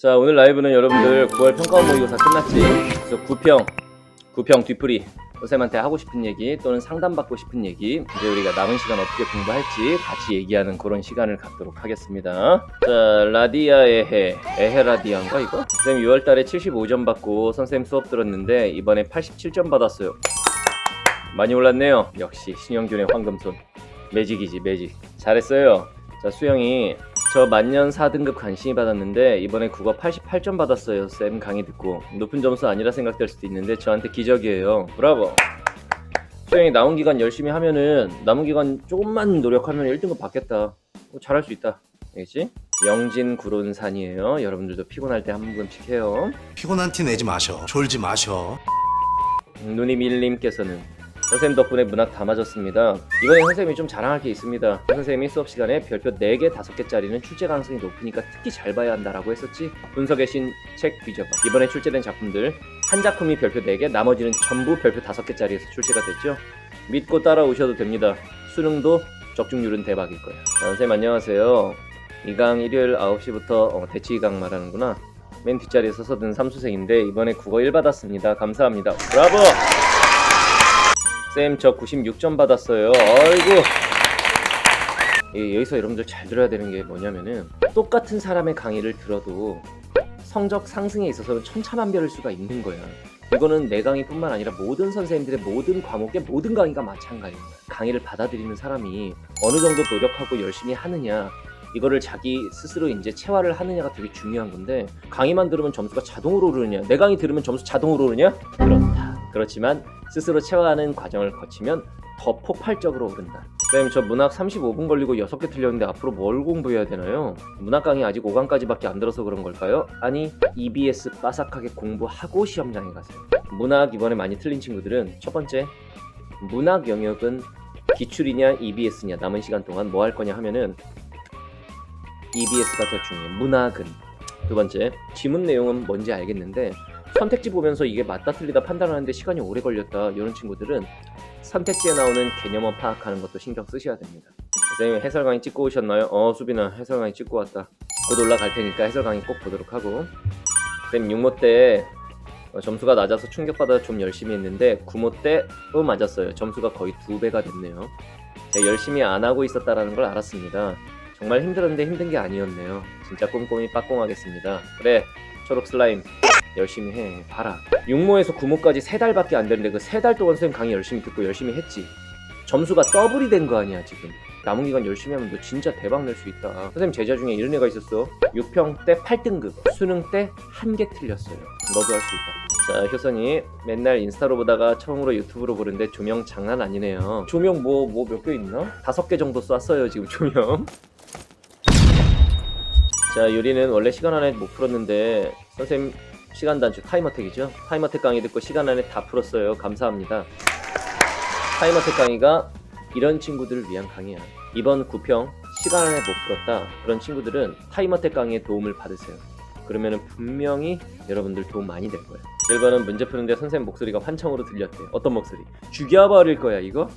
자 오늘 라이브는 여러분들 9월 평가 모의고사 끝났지? 그래서 9평 9평 뒤풀이 선생님한테 하고 싶은 얘기 또는 상담받고 싶은 얘기 이제 우리가 남은 시간 어떻게 공부할지 같이 얘기하는 그런 시간을 갖도록 하겠습니다. 자 라디아의 해 에헤라디아인가 이거? 선생님 6월달에 75점 받고 선생님 수업 들었는데 이번에 87점 받았어요. 많이 올랐네요. 역시 신영균의 황금손. 매직이지 매직. 잘했어요. 자 수영이 저 만년 4등급 간신히 받았는데 이번에 국어 88점 받았어요. 쌤 강의 듣고. 높은 점수 아니라 생각될 수도 있는데 저한테 기적이에요. 브라보. 수영이 남은 기간 열심히 하면은 남은 기간 조금만 노력하면 1등급 받겠다. 어, 잘할 수 있다. 알겠지? 영진 구론산이에요. 여러분들도 피곤할 때 한 번씩 해요. 피곤한 티 내지 마셔. 졸지 마셔. 누님 일님께서는 선생님 덕분에 문학 다 맞았습니다. 이번에 선생님이 좀 자랑할 게 있습니다. 선생님이 수업 시간에 별표 4개, 5개짜리는 출제 가능성이 높으니까 특히 잘 봐야 한다라고 했었지. 분석의 신책 뒤져봐. 이번에 출제된 작품들 한 작품이 별표 4개, 나머지는 전부 별표 5개짜리에서 출제가 됐죠. 믿고 따라오셔도 됩니다. 수능도 적중률은 대박일 거예요. 아, 선생님 안녕하세요. 이 강 일요일 9시부터 어, 대치 이강 말하는구나. 맨 뒷자리에 서서 든 삼수생인데 이번에 국어 1 받았습니다. 감사합니다. 브라보! 쌤 저 96점 받았어요. 아이고. 예, 여기서 여러분들 잘 들어야 되는 게 뭐냐면은 똑같은 사람의 강의를 들어도 성적 상승에 있어서는 천차만별일 수가 있는 거야. 이거는 내 강의뿐만 아니라 모든 선생님들의 모든 과목의 모든 강의가 마찬가지야. 강의를 받아들이는 사람이 어느 정도 노력하고 열심히 하느냐 이거를 자기 스스로 이제 체화를 하느냐가 되게 중요한 건데 강의만 들으면 점수가 자동으로 오르느냐 내 강의 들으면 점수 자동으로 오르냐 그렇다 그렇지만 스스로 체화하는 과정을 거치면 더 폭발적으로 오른다 쌤저 문학 35분 걸리고 6개 틀렸는데 앞으로 뭘 공부해야 되나요? 문학 강의 아직 5강까지밖에 안 들어서 그런 걸까요? 아니 EBS 빠삭하게 공부하고 시험장에 가세요 문학 이번에 많이 틀린 친구들은 첫 번째 문학 영역은 기출이냐 EBS냐 남은 시간 동안 뭐 할 거냐 하면은 EBS가 더 중요해. 문학은 두 번째 지문 내용은 뭔지 알겠는데 선택지 보면서 이게 맞다 틀리다 판단하는데 시간이 오래 걸렸다 이런 친구들은 선택지에 나오는 개념어 파악하는 것도 신경 쓰셔야 됩니다. 선생님 해설 강의 찍고 오셨나요? 어 수빈아 해설 강의 찍고 왔다. 곧 올라갈 테니까 해설 강의 꼭 보도록 하고 선생님 6모 때 어, 점수가 낮아서 충격받아 좀 열심히 했는데 9모 때 또 맞았어요. 점수가 거의 두 배가 됐네요. 제가 열심히 안 하고 있었다라는 걸 알았습니다. 정말 힘들었는데 힘든 게 아니었네요. 진짜 꼼꼼히 빠꼼하겠습니다. 그래, 초록 슬라임 열심히 해. 봐라. 6모에서 9모까지 3달밖에 안 되는데 그 3달 동안 선생님 강의 열심히 듣고 열심히 했지. 점수가 더블이 된 거 아니야 지금. 남은 기간 열심히 하면 너 진짜 대박 낼 수 있다. 선생님 제자 중에 이런 애가 있었어. 6평 때 8등급, 수능 때 한 개 틀렸어요. 너도 할 수 있다. 자, 효선이 맨날 인스타로 보다가 처음으로 유튜브로 보는데 조명 장난 아니네요. 조명 뭐 뭐 몇 개 있나? 다섯 개 정도 쐈어요 지금 조명. 자, 유리는 원래 시간 안에 못 풀었는데 선생님 시간 단축 타임어택이죠? 타임어택 강의 듣고 시간 안에 다 풀었어요. 감사합니다. 타임어택 강의가 이런 친구들을 위한 강의야. 이번 9평 시간 안에 못 풀었다. 그런 친구들은 타임어택 강의의 도움을 받으세요. 그러면은 분명히 여러분들 도움 많이 될 거예요. 1번은 문제 푸는데 선생님 목소리가 환청으로 들렸대. 어떤 목소리? 죽여버릴 거야 이거?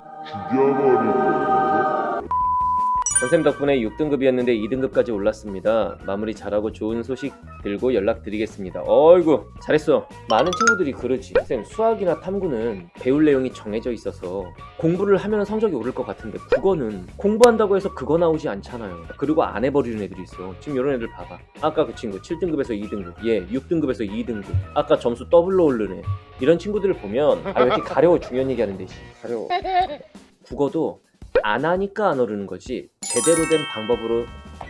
선생님 덕분에 6등급이었는데 2등급까지 올랐습니다. 마무리 잘하고 좋은 소식 들고 연락드리겠습니다. 어이구 잘했어. 많은 친구들이 그러지. 선생님 수학이나 탐구는 배울 내용이 정해져 있어서 공부를 하면 성적이 오를 것 같은데 국어는 공부한다고 해서 그거 나오지 않잖아요. 그리고 안 해버리는 애들이 있어. 지금 이런 애들 봐봐. 아까 그 친구 7등급에서 2등급, 얘 6등급에서 2등급. 아까 점수 더블로 오르는 애. 이런 친구들을 보면 아 왜 이렇게 가려워 중요한 얘기하는데 씨. 가려워. 국어도 안 하니까 안 오르는 거지. 제대로 된 방법으로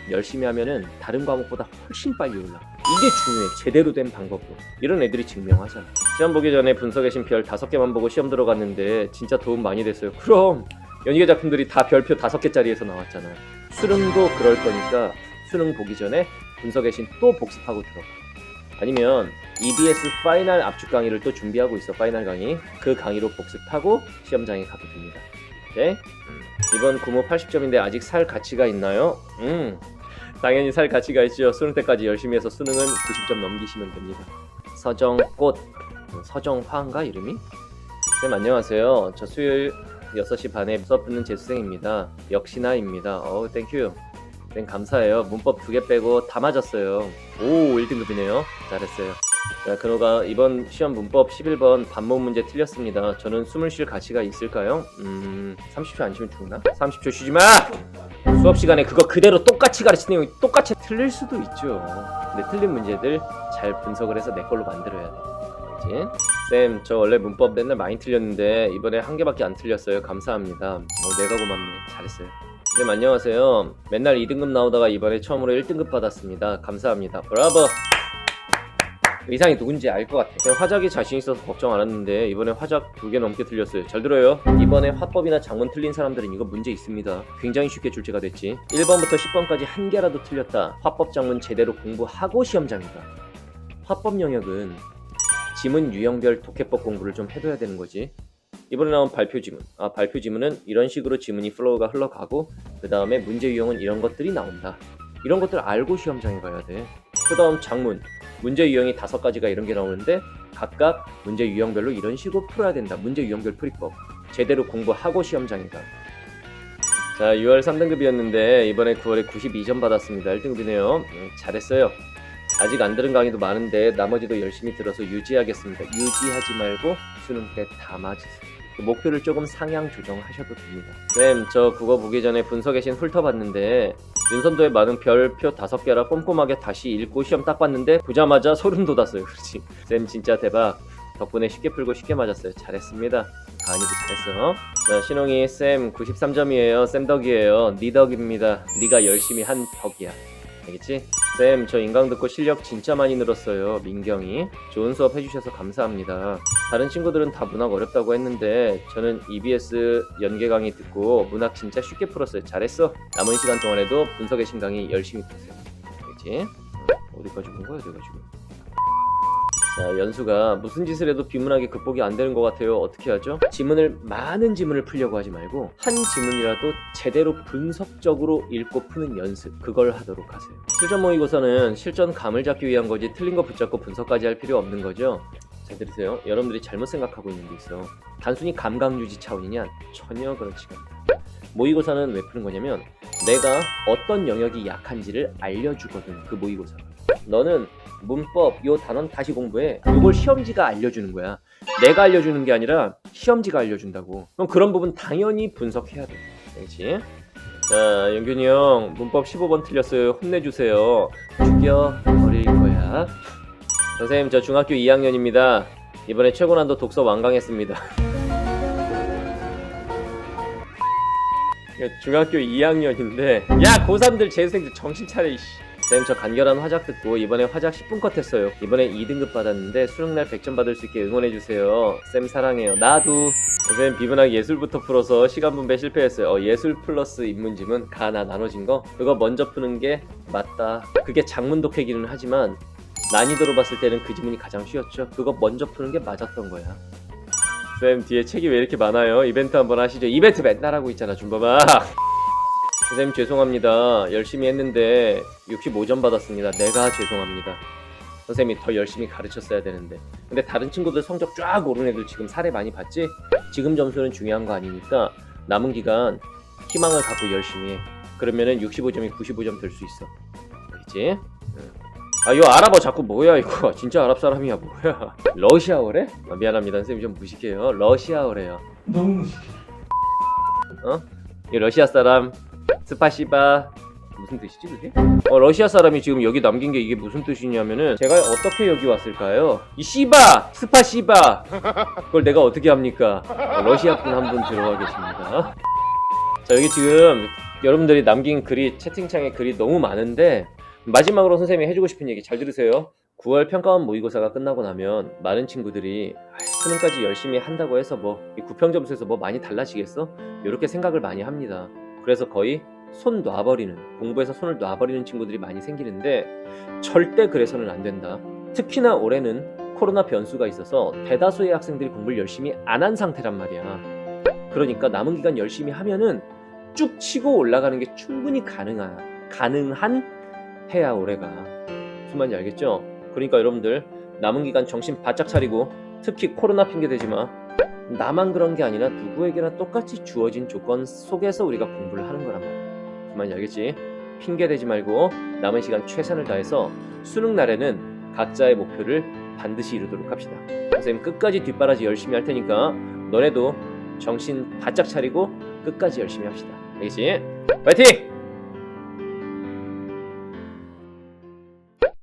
열심히 하면은 다른 과목보다 훨씬 빨리 올라. 이게 중요해. 제대로 된 방법으로. 이런 애들이 증명하잖아. 시험 보기 전에 분석의 신별 다섯 개만 보고 시험 들어갔는데 진짜 도움 많이 됐어요. 그럼 연희계 작품들이 다 별표 다섯 개짜리에서 나왔잖아. 수능도 그럴 거니까 수능 보기 전에 분석의 신또 복습하고 들어가. 아니면 EBS 파이널 압축 강의를 또 준비하고 있어. 파이널 강의. 그 강의로 복습하고 시험장에 가도 됩니다. 네? 이번 구모 80점인데 아직 살 가치가 있나요? 음, 당연히 살 가치가 있죠. 수능 때까지 열심히 해서 수능은 90점 넘기시면 됩니다. 서정꽃, 음, 서정화인가 이름이? 쌤 안녕하세요. 저 수요일 6시 반에 수업 듣는 재수생입니다. 역시나입니다. 어우 땡큐. 쌤 감사해요. 문법 두 개 빼고 다 맞았어요. 오 1등급이네요. 잘했어요. 자, 근호가 이번 시험 문법 11번 반문 문제 틀렸습니다. 저는 숨을 쉴 가치가 있을까요? 음, 30초 안 쉬면 죽나? 30초 쉬지 마! 수업 시간에 그거 그대로 똑같이 가르치는 내용이 똑같이 틀릴 수도 있죠. 근데 틀린 문제들 잘 분석을 해서 내 걸로 만들어야 돼. 알지? 쌤, 저 원래 문법 맨날 많이 틀렸는데 이번에 한 개밖에 안 틀렸어요. 감사합니다. 어, 내가 고맙네. 잘했어요. 쌤 안녕하세요. 맨날 2등급 나오다가 이번에 처음으로 1등급 받았습니다. 감사합니다. 브라보! 의상이 누군지 알 것 같아. 그냥 화작이 자신 있어서 걱정 안 했는데 이번에 화작 두 개 넘게 틀렸어요. 잘 들어요. 이번에 화법이나 장문 틀린 사람들은 이거 문제 있습니다. 굉장히 쉽게 출제가 됐지. 1번부터 10번까지 한 개라도 틀렸다. 화법 장문 제대로 공부하고 시험장이다. 화법 영역은 지문 유형별 독해법 공부를 좀 해둬야 되는 거지. 이번에 나온 발표 지문. 아, 발표 지문은 이런 식으로 지문이 플로우가 흘러가고 그 다음에 문제 유형은 이런 것들이 나온다. 이런 것들 알고 시험장에 가야 돼. 그 다음 장문. 문제 유형이 다섯 가지가 이런 게 나오는데 각각 문제 유형별로 이런 식으로 풀어야 된다. 문제 유형별 풀이법. 제대로 공부하고 시험장에 가. 자, 6월 3등급이었는데 이번에 9월에 92점 받았습니다. 1등급이네요. 잘했어요. 아직 안 들은 강의도 많은데 나머지도 열심히 들어서 유지하겠습니다. 유지하지 말고 수능 때다 맞으세요. 그 목표를 조금 상향 조정하셔도 됩니다. 쌤, 저 그거 보기 전에 분석의 신 훑어봤는데 윤선도의 많은 별표 다섯 개라 꼼꼼하게 다시 읽고 시험 딱 봤는데 보자마자 소름 돋았어요. 그렇지. 쌤 진짜 대박. 덕분에 쉽게 풀고 쉽게 맞았어요. 잘했습니다. 가은이도 잘했어. 자, 신홍이 쌤 93점이에요. 쌤 덕이에요. 니 덕입니다. 니가 열심히 한 덕이야. 알겠지? 쌤, 저 인강 듣고 실력 진짜 많이 늘었어요. 민경이. 좋은 수업 해주셔서 감사합니다. 다른 친구들은 다 문학 어렵다고 했는데 저는 EBS 연계 강의 듣고 문학 진짜 쉽게 풀었어요. 잘했어. 남은 시간 동안에도 분석의 신강의 열심히 푸세요. 알겠지? 어, 어디까지 본 거야, 내가 지금? 자, 연수가 무슨 짓을 해도 비문학이 극복이 안 되는 것 같아요. 어떻게 하죠? 지문을 많은 지문을 풀려고 하지 말고 한 지문이라도 제대로 분석적으로 읽고 푸는 연습 그걸 하도록 하세요. 실전 모의고사는 실전 감을 잡기 위한 거지 틀린 거 붙잡고 분석까지 할 필요 없는 거죠. 잘 들으세요. 여러분들이 잘못 생각하고 있는 게 있어. 단순히 감각 유지 차원이냐? 전혀 그렇지가 않다. 모의고사는 왜 푸는 거냐면 내가 어떤 영역이 약한지를 알려주거든. 그 모의고사가. 너는 문법 요 단원 다시 공부해. 이걸 시험지가 알려주는 거야. 내가 알려주는 게 아니라 시험지가 알려준다고. 그럼 그런 부분 당연히 분석해야 돼. 알겠지? 자, 영균이 형 문법 15번 틀렸어요. 혼내주세요. 죽여 버릴 거야. 선생님 저 중학교 2학년입니다. 이번에 최고난도 독서 완강했습니다. 중학교 2학년인데 야 고3들 재수생들 정신 차려 이씨. 쌤저 간결한 화작 듣고 이번에 화작 10분 컷 했어요. 이번에 2등급 받았는데 수능날 100점 받을 수 있게 응원해주세요. 쌤 사랑해요. 나도. 쌤 비문학 예술부터 풀어서 시간 분배 실패했어요. 어, 예술 플러스 인문지문 가나 나눠진 거 그거 먼저 푸는 게 맞다. 그게 장문 독해기는 하지만 난이도로 봤을 때는 그 지문이 가장 쉬웠죠. 그거 먼저 푸는 게 맞았던 거야. 쌤 뒤에 책이 왜 이렇게 많아요? 이벤트 한번 하시죠. 이벤트 맨날 하고 있잖아, 준범아. 선생님 죄송합니다. 열심히 했는데 65점 받았습니다. 내가 죄송합니다. 선생님이 더 열심히 가르쳤어야 되는데. 근데 다른 친구들 성적 쫙 오른 애들 지금 사례 많이 봤지? 지금 점수는 중요한 거 아니니까 남은 기간 희망을 갖고 열심히 해. 그러면은 65점이 95점 될 수 있어. 알겠지? 응. 아, 이거 아랍어 자꾸 뭐야 이거? 진짜 아랍 사람이야 뭐야? 러시아어래? 아, 미안합니다, 선생님 좀 무식해요. 러시아어래요. 너무 무식해. 어? 이 러시아 사람 스파시바 무슨 뜻이지 그게? 어 러시아 사람이 지금 여기 남긴 게 이게 무슨 뜻이냐면은 제가 어떻게 여기 왔을까요? 이 씨바 스파시바 그걸 내가 어떻게 합니까? 어, 러시아 분 한 분 들어와 계십니다. 자 여기 지금 여러분들이 남긴 글이 채팅창에 글이 너무 많은데 마지막으로 선생님이 해주고 싶은 얘기 잘 들으세요. 9월 평가원 모의고사가 끝나고 나면 많은 친구들이 아이, 수능까지 열심히 한다고 해서 뭐 이 구평 점수에서 뭐 많이 달라지겠어? 이렇게 생각을 많이 합니다. 그래서 거의 손 놔버리는 공부에서 손을 놔버리는 친구들이 많이 생기는데 절대 그래서는 안 된다. 특히나 올해는 코로나 변수가 있어서 대다수의 학생들이 공부를 열심히 안 한 상태란 말이야. 그러니까 남은 기간 열심히 하면은 쭉 치고 올라가는 게 충분히 가능한 가능한 해야 올해가. 무슨 말인지 알겠죠? 그러니까 여러분들 남은 기간 정신 바짝 차리고 특히 코로나 핑계 대지 마. 나만 그런 게 아니라 누구에게나 똑같이 주어진 조건 속에서 우리가 공부를 하는 거란 말이야. 무슨 말인지 알겠지? 핑계 대지 말고 남은 시간 최선을 다해서 수능 날에는 각자의 목표를 반드시 이루도록 합시다. 선생님 끝까지 뒷바라지 열심히 할 테니까 너네도 정신 바짝 차리고 끝까지 열심히 합시다. 알겠지? 파이팅!